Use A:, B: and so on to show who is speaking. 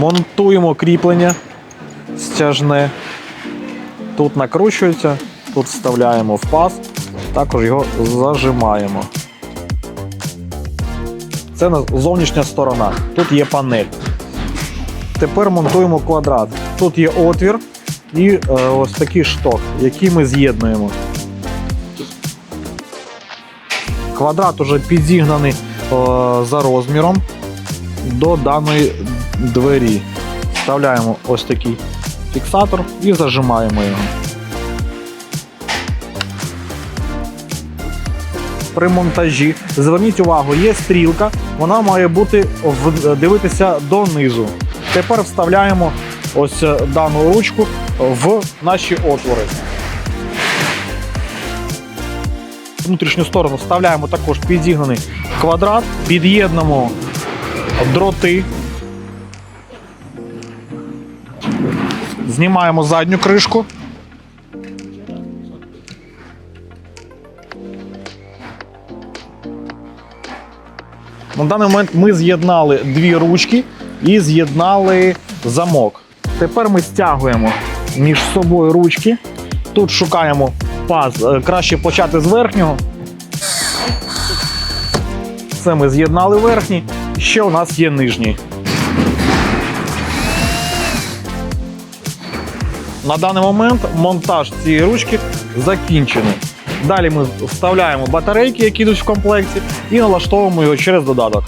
A: Монтуємо кріплення стяжне. Тут накручується, тут вставляємо в паз, також його зажимаємо. Це зовнішня сторона. Тут є панель. Тепер монтуємо квадрат. Тут є отвір і е, ось такий шток, який ми з'єднуємо. Квадрат уже підігнаний е, за розміром до даної двері. Вставляємо ось такий фіксатор і зажимаємо його. При монтажі зверніть увагу, є стрілка, вона має бути дивитися донизу. Тепер вставляємо ось е, дану ручку в наші отвори. Внутрішню сторону вставляємо також підігнаний квадрат, під'єднуємо дроти. Знімаємо задню кришку. На даний момент ми з'єднали дві ручки і з'єднали замок. Тепер ми стягуємо між собою ручки. Тут шукаємо паз. Е, Краще почати з верхнього. Це ми з'єднали верхній. Ще у нас є нижній. На даний момент монтаж цієї ручки закінчений. Далі ми вставляємо батарейки, які йдуть в комплекті, і налаштовуємо його через додаток.